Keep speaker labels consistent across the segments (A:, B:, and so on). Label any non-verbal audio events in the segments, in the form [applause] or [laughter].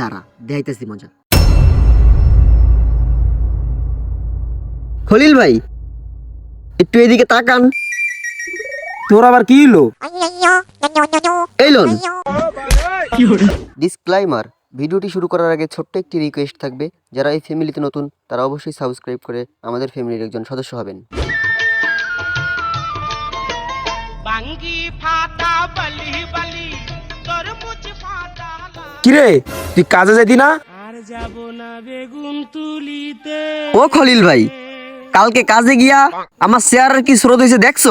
A: দাঁড়া দেখাইতেছি মজা। খলিল ভাই একটু এদিকে তাকান।
B: তোর আবার কি হলো
A: এই লোন। ডিসক্লাইমার ভিডিওটি শুরু করার আগে ছোট্ট একটি রিকোয়েস্ট থাকবে যারা এই ফ্যামিলিতে নতুন তারা অবশ্যই সাবস্ক্রাইব করে আমাদের ফ্যামিলির একজন সদস্য হবেন।
B: কিরে তুই কাজে যেতি না?
C: আর যাব না বেগুন তুলিতে।
A: ও খলিল ভাই কালকে কাজে গিয়া আমার চেহারার কি স্রোত হয়েছে দেখছ?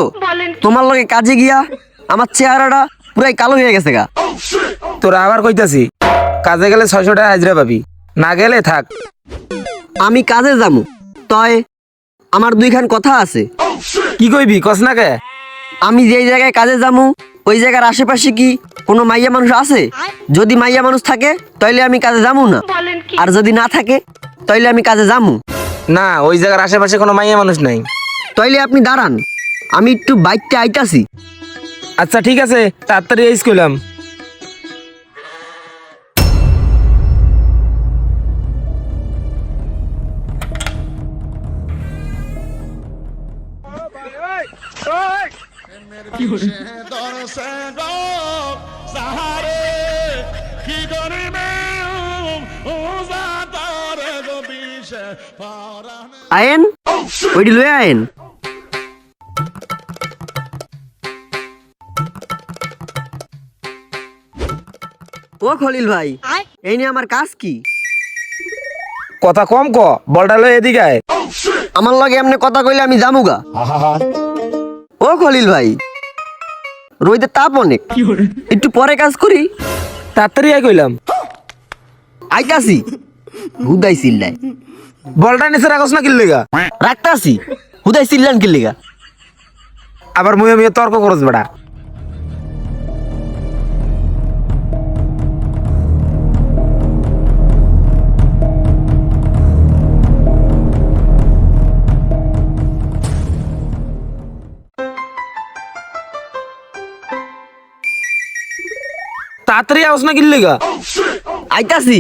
A: তোমার লগে কাজে গিয়া আমার চেহারাটা পুরাই কালো হয়ে গেছে গা।
B: তোরা আবার কইতাছি কাজে গেলে ছয়শো টাকা হাজরা পাবি। না গেলে থাক।
A: আমি কাজে যামু। তয় আমার দুইখান কথা আছে।
B: কি কইবি কস না কে?
A: আমি যেই জায়গায় কাজে যামু ওই জায়গার আশেপাশে কি কোনো মাইয়া মানুষ আছে? যদি মাইয়া মানুষ থাকে তাইলে আমি কাজে যামু না। আর যদি না থাকে তাইলে আমি কাজে যামু।
B: না ওই জায়গার আশেপাশে কোনো মাইয়া মানুষ নাই।
A: তাইলে আপনি দাঁড়ান। আমি একটু বাইকটা আইতাছি।
B: আচ্ছা ঠিক আছে তাড়াতাড়ি এস কইলাম।
C: সাহারে কি করিবে
A: আয়েন ওইটি লয়ে আয়েন। ও খলিল ভাই এই নিয়ে আমার কাজ কি?
B: কথা কম ক বলটা লই এদিকে আয়।
A: আমার লগে এমনি কথা কইলে আমি যামুগা। ও খলিল ভাই রইতে তাপ অনেক একটু পরে কাজ করি।
B: তাড়াতাড়ি আয় কইলাম।
A: আইতাছি। হুদাই চিল্লাই।
B: বলটা নিচে রাখস না কিল্লিগা?
A: রাখতাছি। হুদাই চিল্লান কিল্লিগা।
B: আবার মুয়ে মুয়ে তর্ক করস বেড়া। তাড়াতাড়ি আস না কিল্লিগা
A: আইতাছি।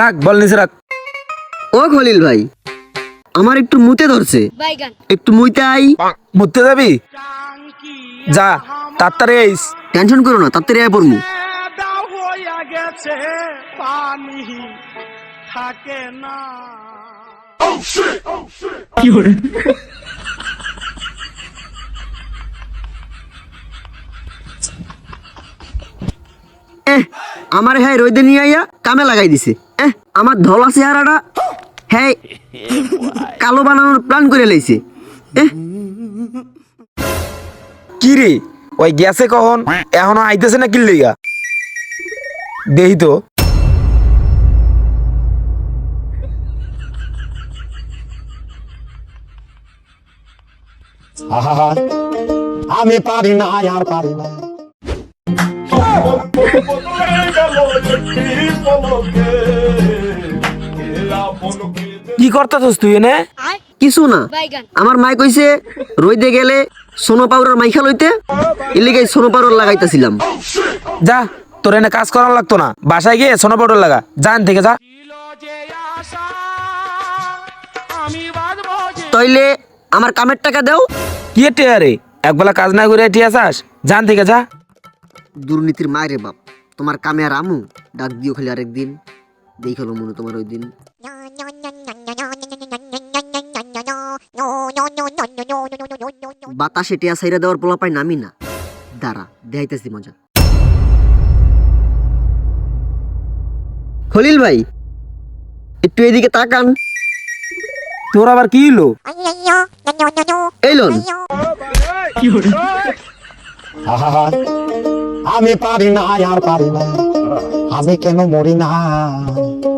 B: রাখ বল নিচে রাখ।
A: ও খলিল ভাই আমার একটু মুতে ধরছে। একটু মুইতে আই।
B: মুততে যাবি? যা তাড়াতাড়ি আইস।
A: টেনশন করো না তাড়াতাড়ি আয় পড়মু।
C: থাকে না।
A: আমার হ্যাঁ রইদে নিয়ে আইয়া কামে লাগাই দিছে। এহ আমার ধলা চেহারাটা হ্যাঁ কালো বানানোর প্ল্যান করে লাইছে। এহ।
B: কি রে? ওই গেছে কখন? এখনও আইতেছে না কিল্লিগা দেহি তো।
D: আমি পারি না আর পারি না। [laughs]
B: কি করতেছস তুই এনে?
A: কিছু না। আমার মাই কইছে রইদে গেলে সোনো পাউডার মাইখা লইতে। এলিগে সোনো পাউডার লাগাইতেছিলাম।
B: যা তোর এনে কাজ করার লাগতো না। বাসায় গিয়ে সোনা পাউডার লাগা। জান থেকে যা।
A: তাইলে আমার কামের টাকা দাও।
B: কি টেয়ারে একবেলা কাজ না করে এটি আসাস জান থেকে যা।
A: দুর্নীতির মায়ের বাপ। তোমার কামে আর আমু। ডাক দিও খালি আরেকদিন। দেখাল মনে তোমার ওই দিন বাতাসে টিয়া সাইরা দেওয়ার পোলা পাই নামি না। দাঁড়া, দেখাইতেছি মজা। খলিল ভাই, একটু এদিকে তাকান।
B: তোর আবার কি হলো
A: এই লোন
D: আমি পারি না আর পারি না। 安倍家の森な